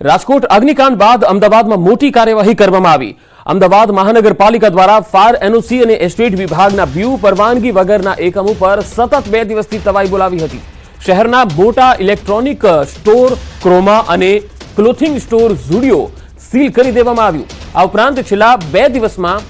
રાજકોટ અગ્નિકાંડ બાદ અમદાવાદમાં મોટી કાર્યવાહી કરવામાં આવી. અમદાવાદ મહાનગરપાલિકા દ્વારા ફાયર એનઓસી અને એસ્ટેટ વિભાગના વ્યૂ પરવાનગી વગરના એકમો પર સતત બે દિવસથી તવાઈ બોલાવી હતી. શહેરના મોટા ઇલેક્ટ્રોનિક સ્ટોર, ક્રોમા અને ક્લોથિંગ સ્ટોર ઝુડિયો સીલ કરી દેવામાં આવ્યું. આ ઉપરાંત છેલ્લા બે દિવસમાં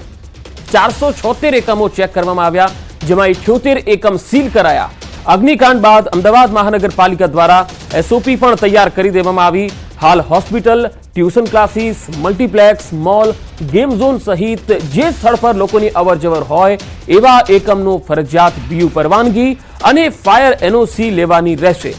ચારસો છોતેર એકમો ચેક કરવામાં આવ્યા, જેમાં ઇઠ્યોતેર એકમ સીલ કરાયા. અગ્નિકાંડ બાદ અમદાવાદ મહાનગરપાલિકા દ્વારા એસઓપી પણ તૈયાર કરી દેવામાં આવી. હાલ hospital, tuition classes, multiplex, mall, game zone સહિત જે સ્થળ પર લોકોની અવરજવર હોય એવા એકમનું ફરજિયાત બીયુ પરવાનગી અને ફાયર એનઓસી લેવાની રહેશે.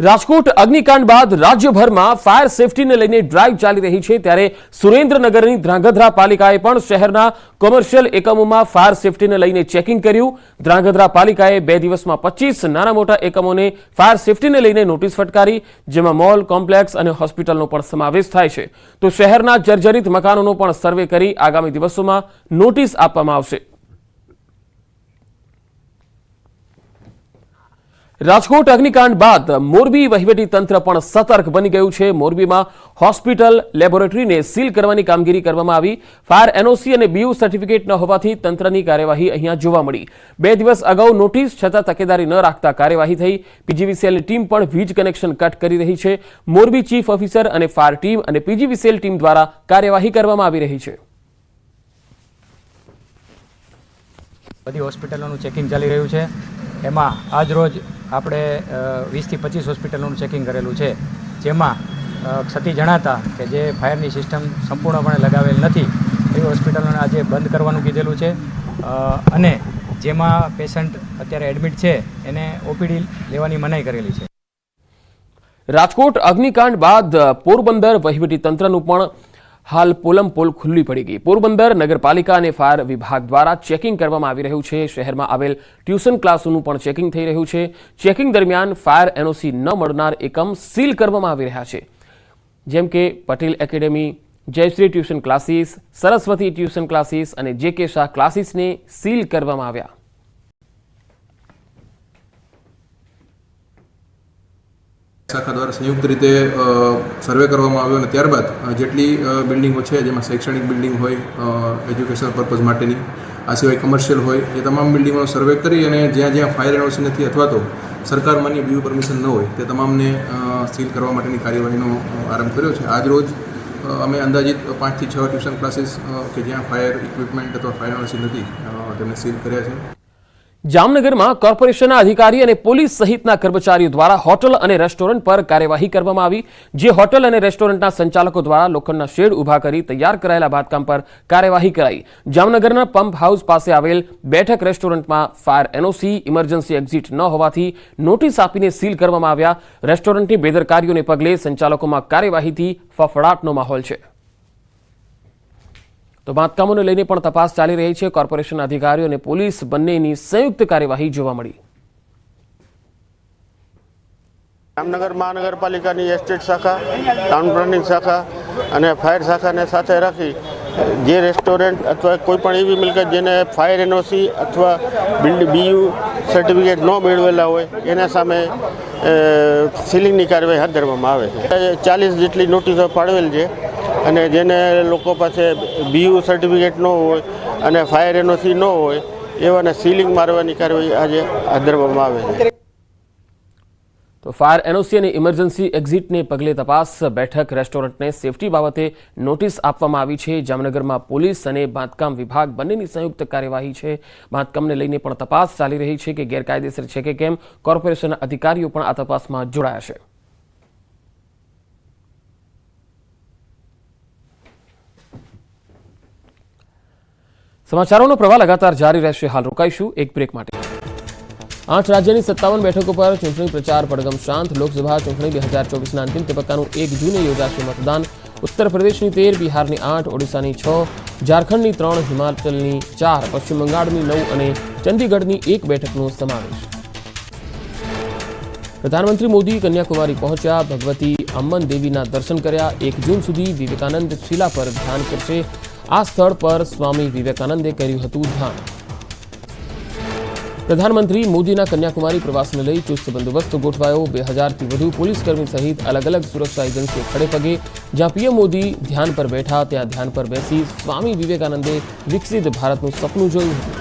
રાજકોટ અગ્નિકાંડ બાદ રાજ્યભરમાં ફાયર સેફટીને લઈને ડ્રાઈવ ચાલી રહી છે ત્યારે સુરેન્દ્રનગરની ધ્રાંગધ્રા પાલિકાએ પણ શહેરના કોમર્શિયલ એકમોમાં ફાયર સેફટીને લઈને ચેકિંગ કર્યું. ધ્રાંગધ્રા પાલિકાએ બે દિવસમાં પચીસ નાના મોટા એકમોને ફાયર સેફટીને લઈને નોટિસ ફટકારી, જેમાં મોલ, કોમ્પ્લેક્સ અને હોસ્પિટલનો પણ સમાવેશ થાય છે. તો શહેરના જર્જરિત મકાનોનો પણ સર્વે કરી આગામી દિવસોમાં નોટિસ આપવામાં આવશે. રાજકોટ અગ્નિકાંડ બાદ મોરબી વહીવટી તંત્ર પણ સતર્ક બની ગયું છે. મોરબીમાં હોસ્પિટલ લેબોરેટરીને સીલ કરવાની કામગીરી કરવામાં આવી. ફાયર એનઓસી અને બીયુ સર્ટિફિકેટ ન હોવાથી તંત્રની કાર્યવાહી અહીંયા જોવા મળી. બે દિવસ અગાઉ નોટિસ છતાં તકેદારી ન રાખતા કાર્યવાહી થઈ. પીજીવીસીએલની ટીમ પણ વીજ કનેક્શન કટ કરી રહી છે. મોરબી ચીફ ઓફિસર અને ફાયર ટીમ અને પીજીવીસીએલ ટીમ દ્વારા કાર્યવાહી કરવામાં આવી રહી છે. બધી હોસ્પિટલોનું ચેકિંગ ચાલી રહ્યું છે. એમાં આજ રોજ આપણે વીસથી પચીસ હોસ્પિટલોનું ચેકિંગ કરેલું છે, જેમાં ક્ષતિ જણાતા કે જે ફાયરની સિસ્ટમ સંપૂર્ણપણે લગાવેલ નથી, એ હોસ્પિટલોને આજે બંધ કરવાનું કીધેલું છે. અને જેમાં પેશન્ટ અત્યારે એડમિટ છે, એને ઓપીડી લેવાની મનાઈ કરેલી છે. રાજકોટ અગ્નિકાંડ બાદ પોરબંદર વહીવટી તંત્રનું પણ હાલ પોલમ પોલ ખુલ્લી પડી ગઈ. પોરબંદર નગરપાલિકા અને ફાયર વિભાગ દ્વારા ચેકિંગ કરવામાં આવી રહ્યું છે. શહેરમાં આવેલ ટ્યુશન ક્લાસોનું પણ ચેકિંગ થઈ રહ્યું છે. ચેકિંગ દરમિયાન ફાયર એનઓસી ન મળનાર એકમ સીલ કરવામાં આવી રહ્યા છે. જેમ કે Patel academy, Jayshree tuition classes, Saraswati tuition classes અને જે કે શાહ ક્લાસીસને સીલ કરવામાં આવ્યા. શાખા દ્વારા સંયુક્ત રીતે સર્વે કરવામાં આવ્યો અને ત્યારબાદ જેટલી બિલ્ડિંગો છે, જેમાં શૈક્ષણિક બિલ્ડિંગ હોય એજ્યુકેશનલ પર્પઝ માટેની, આ સિવાય કમર્શિયલ હોય, એ તમામ બિલ્ડિંગોનો સર્વે કરી અને જ્યાં જ્યાં ફાયર એનઓસી નથી અથવા તો સરકાર માન્ય વ્યૂ પરમિશન ન હોય, તે તમામને સીલ કરવા માટેની કાર્યવાહીનો આરંભ કર્યો છે. આજ રોજ અમે અંદાજિત પાંચથી છ ટ્યુશન ક્લાસીસ કે જ્યાં ફાયર ઇક્વિપમેન્ટ અથવા ફાયર એનઓસી નથી તેમને સીલ કર્યા છે. જામનગરમાં કોર્પોરેશનના અધિકારી અને પોલીસ સહિતના કર્મચારીઓ દ્વારા હોટલ અને રેસ્ટોરન્ટ પર કાર્યવાહી કરવામાં આવી, જે હોટલ અને રેસ્ટોરન્ટના સંચાલકો દ્વારા લોખંડના શેડ ઊભા કરી તૈયાર કરાયેલા બાંધકામ પર કાર્યવાહી કરાઈ. જામનગરના પંપ હાઉસ પાસે આવેલ બેઠક રેસ્ટોરન્ટમાં ફાયર એનઓસી, ઇમરજન્સી એક્ઝિટ ન હોવાથી નોટિસ આપીને સીલ કરવામાં આવ્યા. રેસ્ટોરન્ટની બેદરકારીઓને પગલે સંચાલકોમાં કાર્યવાહીથી ફફડાટનો માહોલ છે. તો બાંધકામોને લઈને પણ તપાસ ચાલી રહી છે. કોર્પોરેશન અધિકારીઓ અને પોલીસ બંનેની સંયુક્ત કાર્યવાહી જોવા મળી. જામનગર મહાનગરપાલિકાની એસ્ટેટ શાખા, ટાઉન પ્લાનિંગ શાખા અને ફાયર શાખાને સાથે રાખી જે રેસ્ટોરન્ટ અથવા કોઈ પણ એવી મિલકત જેને ફાયર એનઓસી અથવા બિલ્ડ, બીયુ સર્ટિફિકેટ ન મેળવેલા હોય, એના સામે સીલિંગની કાર્યવાહી હાથ ધરવામાં આવે છે. ચાલીસ જેટલી નોટિસો ફાળવેલ છે. અને જેને લોકો પાસે બીયુ સર્ટિફિકેટ ન હોય અને ફાયર એનઓસી ન હોય, એવાને સીલિંગ મારવાની કાર્યવાહી આજે હાથ ધરવામાં આવે છે. તો ફાયર એનઓસી અને ઇમરજન્સી એક્ઝિટને પગલે તપાસ બેઠક રેસ્ટોરન્ટને સેફટી બાબતે નોટિસ આપવામાં આવી છે. જામનગરમાં પોલીસ અને બાંધકામ વિભાગ બંનેની સંયુક્ત કાર્યવાહી છે. બાંધકામને લઈને પણ તપાસ ચાલી રહી છે કે ગેરકાયદેસર છે કે કેમ, કોર્પોરેશનના અધિકારીઓ પણ આ તપાસમાં જોડાયા છે. સમાચારોનો પ્રવાહ લગાતાર જારી રહેશે. હાલ રોકાઈશું એક બ્રેક માટે. આઠ રાજ્યની સત્તાવન બેઠકો પર ચૂંટણી પ્રચાર પડગમ શાંત. લોકસભા ચૂંટણી બે હજાર ચોવીસના અંતિમ તબક્કાનું એક જૂને યોજાશે મતદાન. ઉત્તર પ્રદેશની તેર, બિહારની આઠ, ઓડિશાની છ, ઝારખંડની ત્રણ, હિમાચલની ચાર, પશ્ચિમ બંગાળની નવ અને ચંદીગઢની એક બેઠકનો સમાવેશ. પ્રધાનમંત્રી મોદી કન્યાકુમારી પહોંચ્યા. ભગવતી અમ્મન દેવીના દર્શન કર્યા. એક જૂન સુધી વિવેકાનંદ શિલા પર ધ્યાન કરશે. આ સ્થળ પર સ્વામી વિવેકાનંદે કર્યું હતું ધ્યાન. પ્રધાનમંત્રી મોદીના કન્યાકુમારી પ્રવાસને લઈ ચુસ્ત બંદોબસ્ત ગોઠવાયો. બે હજારથી વધુ પોલીસકર્મી સહિત અલગ અલગ સુરક્ષા એજન્સીઓ ખડે પગે. જ્યાં પીએમ મોદી ધ્યાન પર બેઠા, ત્યાં ધ્યાન પર બેસી સ્વામી વિવેકાનંદે વિકસિત ભારતનું સપનું જોયું હતું.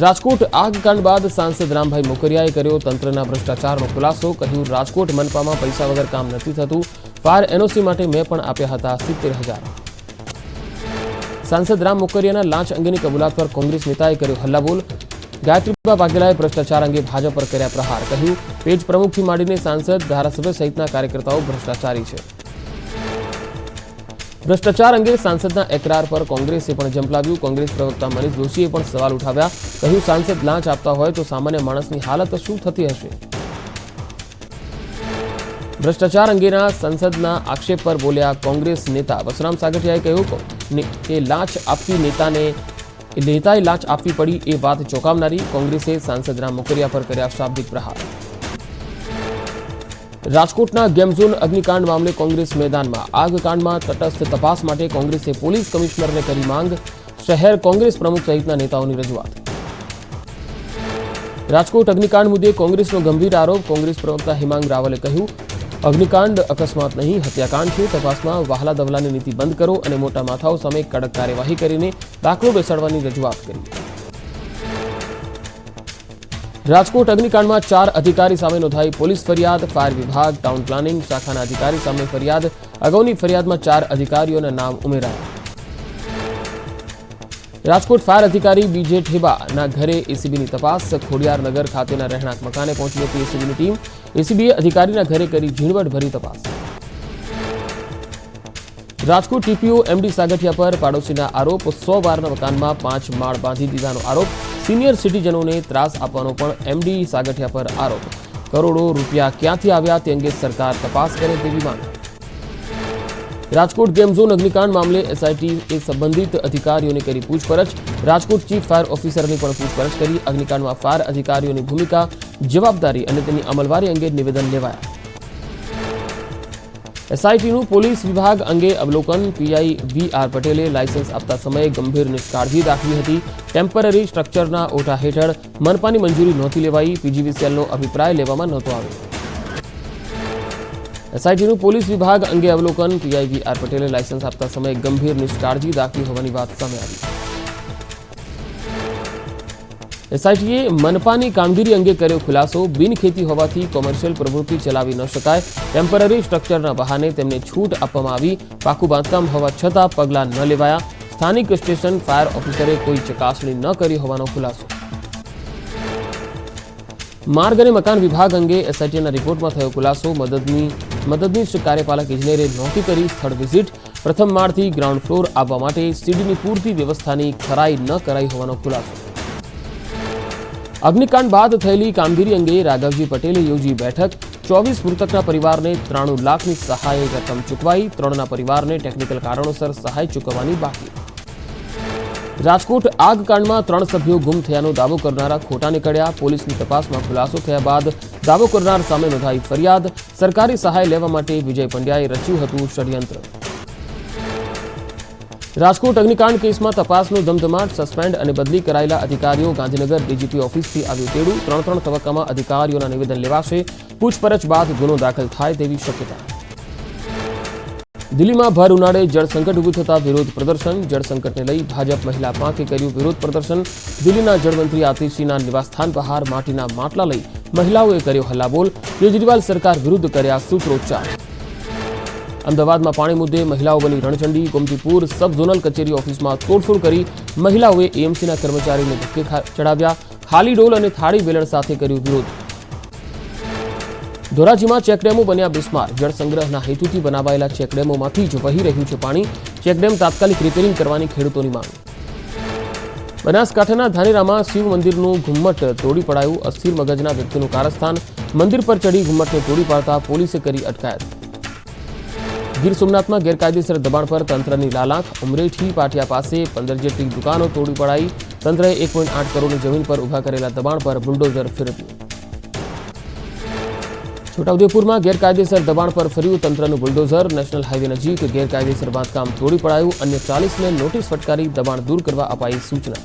રાજકોટ આગકાંડ બાદ સાંસદ રામભાઈ મોકરિયાએ કર્યો તંત્રના ભ્રષ્ટાચારનો ખુલાસો. કહ્યું, રાજકોટ મનપામાં પૈસા વગર કામ નથી થતું. ફાયર એનઓસી માટે મેં પણ આપ્યા હતા સિત્તેર હજાર. સાંસદ રામ મુકરિયાના લાંચ અંગેની કબૂલાત પર કોંગ્રેસ નેતાએ કર્યો હલ્લાબોલ. ગાયત્રીબા વાઘેલાએ ભ્રષ્ટાચાર અંગે ભાજપ પર કર્યા પ્રહાર, કહ્યું, પેજ પ્રમુખથી માંડીને સાંસદ, ધારાસભ્ય સહિતના કાર્યકર્તાઓ ભ્રષ્ટાચારી છે. ભ્રષ્ટાચાર અંગે સાંસદના એકરાર પર કોંગ્રેસે પણ જંપલાવ્યું કોંગ્રેસ પ્રવક્તા મનીષ દોશીએ પણ સવાલ ઉઠાવ્યા, કહ્યું, સાંસદ લાંચ આપતા હોય તો સામાન્ય માણસની હાલત શું થતી હશે? ભ્રષ્ટાચાર અંગેના સંસદના આક્ષેપ પર બોલ્યા કોંગ્રેસ નેતા. વસરામ સાગઠિયાએ કહ્યું કે લાંચ આપતી નેતાને નેતાએ લાંચ આપવી પડી એ વાત ચોંકાવનારી કોંગ્રેસે સાંસદના મોકરિયા પર કર્યા શાબ્દિક પ્રહાર. રાજકોટના ગેમઝોન અગ્નિકાંડ મામલે કોંગ્રેસ મેદાનમાં. આગકાંડમાં તટસ્થ તપાસ માટે કોંગ્રેસે પોલીસ કમિશનરને કરી માંગ. શહેર કોંગ્રેસ પ્રમુખ સહિતના નેતાઓની રજૂઆત. રાજકોટ અગ્નિકાંડ મુદ્દે કોંગ્રેસનો ગંભીર આરોપ. કોંગ્રેસ પ્રવક્તા હિમાંગ રાવલે કહ્યું અગ્નિકાંડ અકસ્માત નહીં, હત્યાકાંડ છે. તપાસમાં વહાલા દવલાની નીતિ બંધ કરો અને મોટા માથાઓ સામે કડક કાર્યવાહી કરીને દાખલો બેસાડવાની રજૂઆત કરી. રાજકોટ અગ્નિકાંડમાં ચાર અધિકારી સામે નોંધાઈ પોલીસ ફરિયાદ. ફાયર વિભાગ, ટાઉન પ્લાનિંગ, શાખાના અધિકારી સામે ફરિયાદ. અગાઉની ફરિયાદમાં ચાર અધિકારીઓના નામ ઉમેરાયા. રાજકોટ ફાયર અધિકારી બીજે ઠેબાના ઘરે એસીબીની તપાસ. ખોડિયારનગર ખાતેના રહેણાંક મકાને પહોંચી હતી એસીબીની ટીમ. એસીબીએ અધિકારીના ઘરે કરી ઝીણવટભરી તપાસ રાજકોટ ટીપીઓ એમડી સાગઠિયા પર પાડોશીના આરોપ સો બારના મકાનમાં પાંચ માળ બાંધી દીધાનો આરોપ સિનિયર સિટીઝનોને ત્રાસ આપવાનો પણ એમડી સાગઠિયા પર આરોપ કરોડો રૂપિયા ક્યાંથી આવ્યા તે અંગે સરકાર તપાસ કરે તેવી માંગ રાજકોટ ગેમ ઝોન અગ્નિકાંડ મામલે એસઆઈટી એ સંબંધિત અધિકારીઓને કરી પૂછપરછ। રાજકોટ ચીફ ફાયર ઓફિસરની પણ પૂછપરછ કરી અગ્નિકાંડમાં ફાયર અધિકારીઓની ભૂમિકા જવાબદારી અને તેની અમલવારી અંગે નિવેદન લેવાયા. એસઆઈટીનું પોલીસ વિભાગ અંગે અવલોકન પીઆઈ વી આર પટેલે લાયસન્સ આપતા સમયે ગંભીર નિષ્કાળજી દાખવી હતી. ટેમ્પરરી સ્ટ્રક્ચરના ઓઠા હેઠળ મનપાની મંજૂરી નહોતી લેવાઈ. પીજીવીસીએલનો અભિપ્રાય લેવામાં નહોતો આવ્યો. એસઆઈટીનું પોલીસ વિભાગ અંગે અવલોકન પીઆઈ વી આર પટેલે લાયસન્સ આપતા સમયે ગંભીર નિષ્કાળજી દાખવી હોવાની વાત સામે આવી. એસઆઈટીએ મનપાની કામગીરી અંગે કર્યો ખુલાસો. બિનખેતી હોવાથી કોમર્શિયલ પ્રવૃત્તિ ચલાવી ન શકાય. ટેમ્પરરી સ્ટ્રક્ચરના બહાને તેમને છૂટ આપવામાં આવી. પાકું બાંધકામ હોવા છતાં પગલાં ન લેવાયા. સ્થાનિક સ્ટેશન ફાયર ઓફિસરે કોઈ ચકાસણી ન કરી હોવાનો ખુલાસો. માર્ગ અને મકાન વિભાગ અંગે એસઆઈટીના રિપોર્ટમાં થયો ખુલાસો. મદદની, મદદનીશ કાર્યપાલક ઇજનેરે નહોતી કરી સ્થળ વિઝિટ. પ્રથમ માળથી ગ્રાઉન્ડ ફ્લોર આવવા માટે સીડીની પૂરતી વ્યવસ્થાની ખરાઈ ન કરાઈ હોવાનો ખુલાસો. અગ્નિકાંડ બાદ થયેલી કામગીરી અંગે રાઘવજી પટેલે યોજી બેઠક. ચોવીસ મૃતકના પરિવારને ત્રાણું લાખની સહાય રકમ ચૂકવાઈ. ત્રણના પરિવારને ટેકનિકલ કારણોસર સહાય ચૂકવવાની બાકી. રાજકોટ આગકાંડમાં ત્રણ સભ્યો ગુમ થયાનો દાવો કરનારા ખોટા નીકળ્યા. પોલીસની તપાસમાં ખુલાસો થયા બાદ દાવો કરનાર સામે નોંધાઈ ફરિયાદ. સરકારી સહાય લેવા માટે વિજય પંડ્યાએ રચ્યું હતું ષડયંત્ર. રાજકોટ અગ્નિકાંડ કેસમાં તપાસનો ધમધમાટ, સસ્પેન્ડ અને બદલી કરાયેલા અધિકારીઓ ગાંધીનગર ડીજીપી ઓફિસથી આવ્યું તેડું. ત્રણ ત્રણ તબક્કામાં અધિકારીઓના નિવેદન લેવાશે. પૂછપરછ બાદ ગુનો દાખલ થાય તેવી શક્યતા. દિલ્હીમાં ભર ઉનાળે જળસંકટ ઊભું થતા વિરોધ પ્રદર્શન. જળસંકટને લઈ ભાજપ મહિલા પાંખે કર્યું વિરોધ પ્રદર્શન. દિલ્હીના જળમંત્રી આતિશીના નિવાસસ્થાન બહાર માટીના માટલા લઈ મહિલાઓએ કર્યો હલ્લાબોલ. કેજરીવાલ સરકાર વિરુદ્ધ કર્યા સૂત્રોચ્ચાર. અમદાવાદમાં પાણી મુદ્દે મહિલાઓ બની રણચંડી. ગોમતીપુર સબ ઝોનલ કચેરી ઓફિસમાં તોડફોડ કરી મહિલાઓએ એએમસીના કર્મચારીને ધક્કે ચડાવ્યા. ખાલી ડોલ અને થાળી વેલણ સાથે કર્યું વિરોધ. ધોરાજીમાં ચેકડેમો બન્યા બિસ્માર. જળસંગ્રહના હેતુથી બનાવાયેલા ચેકડેમોમાંથી જ વહી રહ્યું છે પાણી. ચેકડેમ તાત્કાલિક રિપેરિંગ કરવાની ખેડૂતોની માંગ. બનાસકાંઠાના ધાનેરામાં શિવ મંદિરનું ઘુમ્મટ તોડી પડાયું. અસ્થિર મગજના વ્યક્તિનું કારસ્થાન. મંદિર પર ચડી ઘુમ્મટને તોડી પાડતા પોલીસે કરી અટકાયત. ગીર સોમનાથમાં ગેરકાયદેસર દબાણ પર તંત્રની લાલાંખ ઉમરેઠી પાટિયા પાસે પંદર જેટલી દુકાનો તોડી પડાઈ. તંત્રએ એક પોઈન્ટ આઠ કરોડની જમીન પર ઊભા કરેલા દબાણ પર બુલડોઝર ફેરવ્યું. છોટાઉદેપુરમાં ગેરકાયદેસર દબાણ પર ફર્યું તંત્રનું બુલડોઝર. નેશનલ હાઈવે નજીક ગેરકાયદેસર બાંધકામ તોડી પડાયું. અન્ય ચાલીસને નોટિસ ફટકારી દબાણ દૂર કરવા અપાઈ સૂચના.